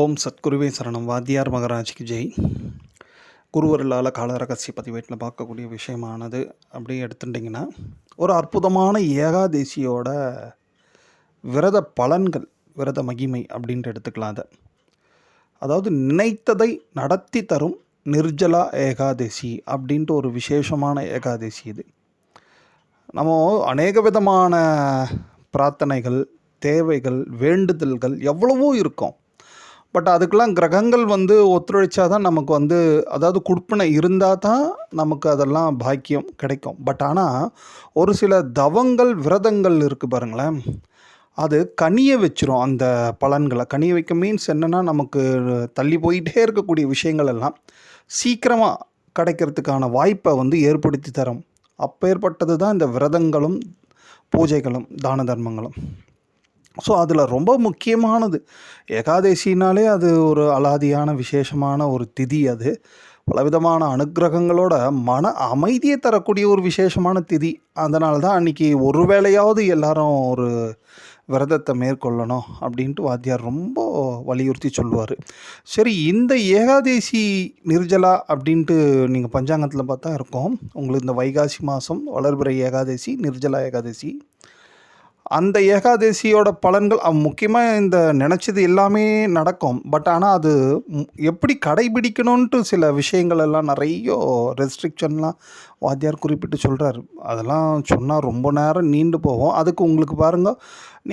ஓம் சத்குருவே சரணம். வாத்தியார் மகராஜிக்கு ஜெய். குருவரில்லால கால ரகசிய பதிவேட்டில் பார்க்கக்கூடிய விஷயமானது அப்படியே எடுத்துட்டிங்கன்னா ஒரு அற்புதமான ஏகாதேசியோட விரத பலன்கள் விரத மகிமை அப்படின்ட்டு எடுத்துக்கலாம் அதை. அதாவது நினைத்ததை நடத்தி தரும் நிர்ஜலா ஏகாதசி அப்படின்ட்டு ஒரு விசேஷமான ஏகாதசி இது. நம்ம அநேக விதமான பிரார்த்தனைகள் தேவைகள் வேண்டுதல்கள் எவ்வளவோ இருக்கும். பட் அதுக்கெல்லாம் கிரகங்கள் வந்து ஒத்துழைச்சா தான் நமக்கு வந்து அதாவது குடுப்பினை இருந்தால் தான் நமக்கு அதெல்லாம் பாக்கியம் கிடைக்கும். பட் ஆனால் ஒரு சில தவங்கள் விரதங்கள் இருக்குது பாருங்களேன். அது கனிய வச்சிரும் அந்த பலன்களை. கனிய வைக்க மீன்ஸ் என்னென்னா நமக்கு தள்ளி போயிட்டே இருக்கக்கூடிய விஷயங்கள் எல்லாம் சீக்கிரமாக கிடைக்கிறதுக்கான வாய்ப்பை வந்து ஏற்படுத்தி தரும். அப்பேற்பட்டது தான் இந்த விரதங்களும் பூஜைகளும் தான தர்மங்களும். ஸோ அதில் ரொம்ப முக்கியமானது. ஏகாதசினாலே அது ஒரு அலாதியான விசேஷமான ஒரு திதி அது. பலவிதமான அனுக்கிரகங்களோட மன அமைதியை தரக்கூடிய ஒரு விசேஷமான திதி. அதனால தான் அன்றைக்கி ஒரு வேளையாவது எல்லாரும் ஒரு விரதத்தை மேற்கொள்ளணும் அப்படின்ட்டு வாத்தியார் ரொம்ப வலியுறுத்தி சொல்லுவார். சரி இந்த ஏகாதேசி நிர்ஜலா அப்படின்ட்டு நீங்கள் பஞ்சாங்கத்தில் பார்த்தா இருக்கும். உங்களுக்கு இந்த வைகாசி மாதம் வளர்பிறை ஏகாதசி நிர்ஜலா ஏகாதசி. அந்த ஏகாதசியோட பலன்கள் முக்கியமாக இந்த நினச்சது எல்லாமே நடக்கும். பட் ஆனால் அது எப்படி கடைபிடிக்கணும்ன்ட்டு சில விஷயங்கள் எல்லாம் நிறைய ரெஸ்ட்ரிக்ஷன்லாம் வாத்தியார் குறிப்பிட்டு சொல்கிறார் அதெல்லாம் சொன்னால் ரொம்ப நேரம் நீண்டு போகும். அதுக்கு உங்களுக்கு பாருங்கள்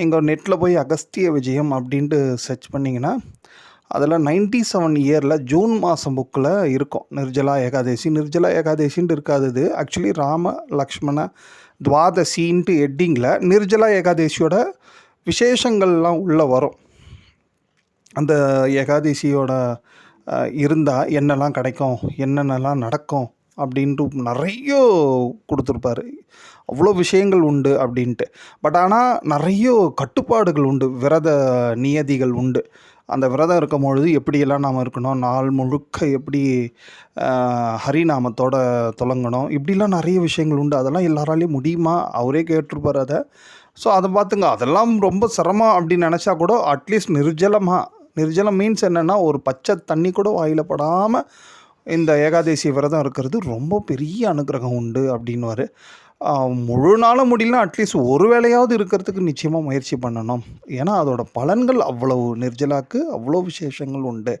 நீங்கள் நெட்டில் போய் அகஸ்திய விஜயம் அப்படின்ட்டு சர்ச் பண்ணிங்கன்னா அதில் நைன்டி செவன் இயரில் ஜூன் மாதம் புக்கில் இருக்கும். நிர்ஜலா ஏகாதசி. நிர்ஜலா ஏகாதேசின்ட்டு இருக்காது இது ஆக்சுவலி ராம லக்ஷ்மண துவாதசின்ட்டு ஹெட்டிங்கில் நிர்ஜலா ஏகாதசியோட விசேஷங்கள்லாம் உள்ளே வரும். அந்த ஏகாதசியோட இருந்தால் என்னெல்லாம் கிடைக்கும்? என்னென்னலாம் நடக்கும்? அப்படின்ட்டு நிறைய கொடுத்துருப்பாரு. அவ்வளோ விஷயங்கள் உண்டு அப்படின்ட்டு. பட் ஆனால் நிறைய கட்டுப்பாடுகள் உண்டு விரத நியதிகள் உண்டு. அந்த விரதம் இருக்கும் பொழுது எப்படியெல்லாம் நாம் இருக்கணும் நாள் முழுக்க எப்படி ஹரிநாமத்தோட தொடங்கணும் இப்படிலாம் நிறைய விஷயங்கள் உண்டு. அதெல்லாம் எல்லாராலையும் முடியுமா? அவரே கேட்டிருப்பார் அதை. ஸோ அதை பார்த்துங்க. அதெல்லாம் ரொம்ப சிரமம் அப்படின்னு நினச்சா கூட அட்லீஸ்ட் நிர்ஜலமாக நிர்ஜலம் மீன்ஸ் என்னென்னா ஒரு பச்சை தண்ணி கூட வாயில் படாமல் இந்த ஏகாதசி விரதம் இருக்கிறது ரொம்ப பெரிய அனுகிரகம் உண்டு அப்படின்னுவார். முழு நாளும் முடியலனா அட்லீஸ்ட் ஒரு வேளையாவது இருக்கிறதுக்கு நிச்சயமாக முயற்சி பண்ணணும். ஏன்னா அதோட பலன்கள் அவ்வளவு நிர்ஜலாக்கு அவ்வளோ விசேஷங்கள் உண்டு.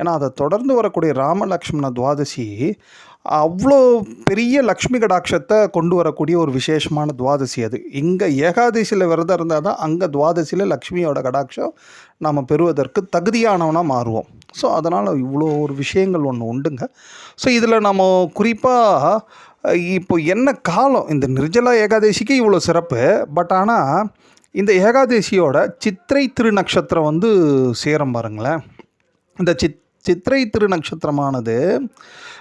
ஏன்னா அதை தொடர்ந்து வரக்கூடிய ராமலக்ஷ்மண துவாதசி அவ்வளோ பெரிய லக்ஷ்மி கடாட்சத்தை கொண்டு வரக்கூடிய ஒரு விசேஷமான துவாதசி அது. இங்கே ஏகாதசியில் விரதம் இருந்தால் தான் அங்கே துவாதசியில் லக்ஷ்மியோட கடாட்சம் நாம் பெறுவதற்கு தகுதியானவனாக மாறுவோம். ஸோ அதனால் இவ்வளோ ஒரு விஷயங்கள் ஒன்று உண்டுங்க. ஸோ இதில் நம்ம குறிப்பாக இப்போ என்ன காலம் இந்த நிர்ஜலா ஏகாதசிக்கு இவ்வளோ சிறப்பு பட் ஆனால் இந்த ஏகாதசியோட சித்திரை திருநக்ஷத்திரம் வந்து சேரும் பாருங்களேன். இந்த சித் சித்திரை திருநக்ஷத்திரமானது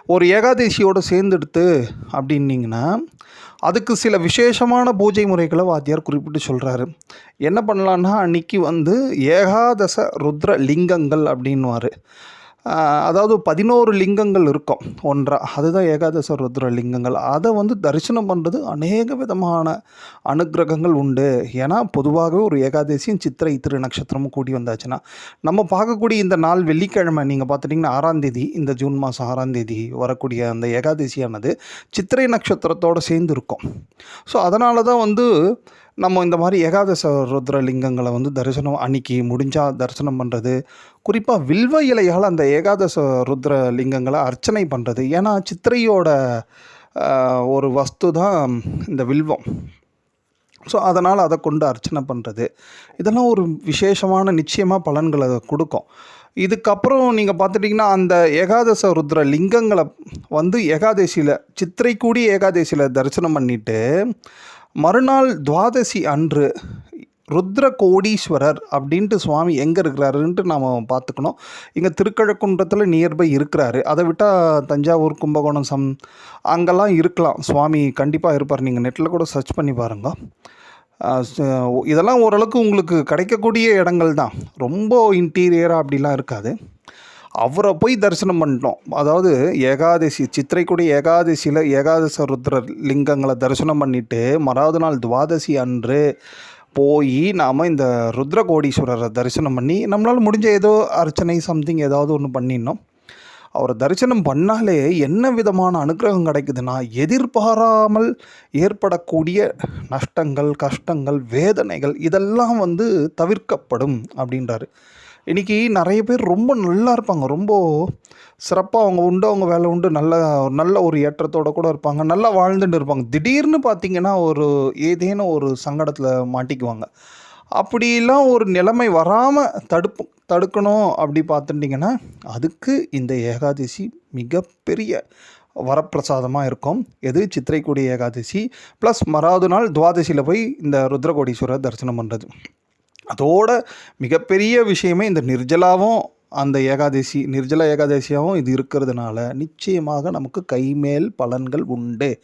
ஒரு ஏகாதசியோடு சேர்ந்தெடுத்து அப்படின்னீங்கன்னா அதுக்கு சில விசேஷமான பூஜை முறைகளை வாத்தியார் குறிப்பிட்டு சொல்கிறாரு என்ன பண்ணலான்னா அன்றைக்கி வந்து ஏகாதச ருத்ர லிங்கங்கள் அப்படின்னுவார். அதாவது பதினோரு லிங்கங்கள் இருக்கும். ஒன்றா அதுதான் ஏகாதச ருத்ர லிங்கங்கள். அதை வந்து தரிசனம் பண்ணுறது அநேக விதமான அனுக்கிரகங்கள் உண்டு. ஏன்னா பொதுவாகவே ஒரு ஏகாதசியும் சித்திரை திரு நட்சத்திரமும் கூடி வந்தாச்சுன்னா நம்ம பார்க்கக்கூடிய இந்த நாள் வெள்ளிக்கிழமை நீங்கள் பார்த்துட்டிங்கன்னா ஆறாம் தேதி இந்த ஜூன் மாதம் ஆறாம் தேதி வரக்கூடிய அந்த ஏகாதசியானது சித்திரை நட்சத்திரத்தோடு சேர்ந்து இருக்கும். ஸோ அதனால தான் வந்து நம்ம இந்த மாதிரி ஏகாதச ருத்ர லிங்கங்களை வந்து தரிசனம் அன்னைக்கு முடிஞ்சால் தரிசனம் பண்ணுறது குறிப்பாக வில்வ இலையால் அந்த ஏகாதச ருத்ர லிங்கங்களை அர்ச்சனை பண்ணுறது ஏன்னா சித்திரையோட ஒரு வஸ்து தான் இந்த வில்வம். ஸோ அதனால் அதை கொண்டு அர்ச்சனை பண்ணுறது இதெல்லாம் ஒரு விசேஷமான நிச்சயமாக பலன்களை கொடுக்கும். இதுக்கப்புறம் நீங்கள் பார்த்துட்டிங்கன்னா அந்த ஏகாதச ருத்ர லிங்கங்களை வந்து ஏகாதசியில் சித்திரை கூடி ஏகாதசியில் தரிசனம் பண்ணிட்டு மறுநாள் துவாதசி அன்று ருத்ர கோடீஸ்வரர் அப்படின்ட்டு சுவாமி எங்கே இருக்கிறாருன்ட்டு நாம் பார்த்துக்கணும். இங்கே திருக்கழக்குன்றத்தில் நியர்பை இருக்கிறாரு. அதை விட்டால் தஞ்சாவூர் கும்பகோணம் சம் அங்கெல்லாம் இருக்கலாம். சுவாமி கண்டிப்பாக இருப்பார். நீங்கள் நெட்டில் கூட சர்ச் பண்ணி பாருங்க. இதெல்லாம் ஓரளவுக்கு உங்களுக்கு கிடைக்கக்கூடிய இடங்கள் தான் ரொம்ப இன்டீரியராக அப்படிலாம் இருக்காது. அவரை போய் தரிசனம் பண்ணிட்டோம். அதாவது ஏகாதசி சித்திரைக்குடி ஏகாதசியில் ஏகாதச ருத்ர லிங்கங்களை தரிசனம் பண்ணிவிட்டு மறாவது நாள் துவாதசி அன்று போய் நாம் இந்த ருத்ரகோடீஸ்வரரை தரிசனம் பண்ணி நம்மளால் முடிஞ்ச ஏதோ அர்ச்சனை சம்திங் ஏதாவது ஒன்று பண்ணிடணும். அவரை தரிசனம் பண்ணாலே என்ன விதமான அனுக்கிரகம் கிடைக்குதுன்னா எதிர்பாராமல் ஏற்படக்கூடிய நஷ்டங்கள் கஷ்டங்கள் வேதனைகள் இதெல்லாம் வந்து தவிர்க்கப்படும் அப்படின்றாரு. இன்றைக்கி நிறைய பேர் ரொம்ப நல்லா இருப்பாங்க. ரொம்ப சிறப்பாக அவங்க உண்டு அவங்க வேலை உண்டு. நல்ல நல்ல ஒரு ஏற்றத்தோட கூட இருப்பாங்க. நல்லா வாழ்ந்துட்டு இருப்பாங்க. திடீர்னு பார்த்தீங்கன்னா ஒரு ஏதேனும் ஒரு சங்கடத்தில் மாட்டிக்குவாங்க. அப்படிலாம் ஒரு நிலைமை வராமல் தடுப்பு தடுக்கணும் அப்படி பார்த்துட்டிங்கன்னா அதுக்கு இந்த ஏகாதசி மிகப்பெரிய வரப்பிரசாதமாக இருக்கும். எது? சித்திரைக்குடி ஏகாதசி. ப்ளஸ் மறாவது நாள் துவாதசியில் போய் இந்த ருத்ரகோடீஸ்வரர் தரிசனம் பண்ணுறது அதோட மிகப்பெரிய விஷயமே இந்த நிர்ஜலாவும் அந்த ஏகாதசி நிர்ஜல ஏகாதசியாகவும் இது இருக்கிறதுனால நிச்சயமாக நமக்கு கைமேல் பலன்கள் உண்டு.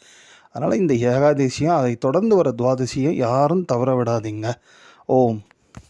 அதனால் இந்த ஏகாதசியும் அதை தொடர்ந்து வர துவாதசியும் யாரும் தவற விடாதீங்க. ஓம்.